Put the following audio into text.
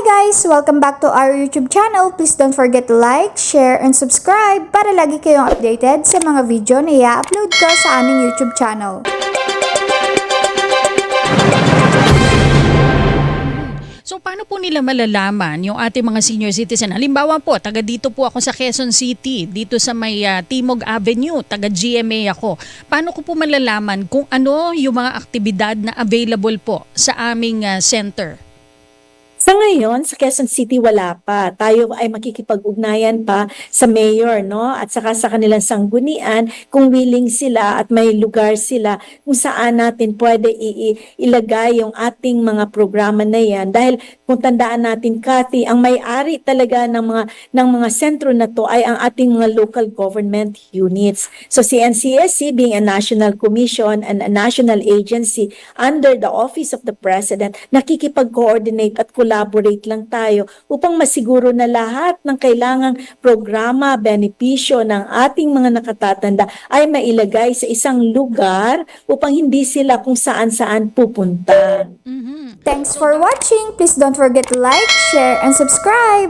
guys! Welcome back to our YouTube channel. Please don't forget to like, share, and subscribe para lagi kayong updated sa mga video na i-upload ko sa aming YouTube channel. So paano po nila malalaman yung ating mga senior citizen? Halimbawa po, taga dito po ako sa Quezon City, dito sa may ah, Timog Avenue, taga GMA ako. Paano ko po malalaman kung ano yung mga aktibidad na available po sa aming ah, center? Sa ngayon, sa Quezon City wala pa. Tayo ay makikipag-ugnayan pa sa mayor, no? At saka sa kanilang sanggunian kung willing sila at may lugar sila kung saan natin pwede ilagay yung ating mga programa na yan. Dahil kung tandaan natin, Kathy, ang may-ari talaga ng mga ng mga sentro na to ay ang ating mga local government units. So si NCSC being a national commission and a national agency under the office of the president, nakikipag-coordinate at collaborate lang tayo upang masiguro na lahat ng kailangang programa, benepisyo ng ating mga nakatatanda ay mailagay sa isang lugar upang hindi sila kung saan-saan pupunta. Mhm. Thanks for watching! Please don't forget to like, share, and subscribe!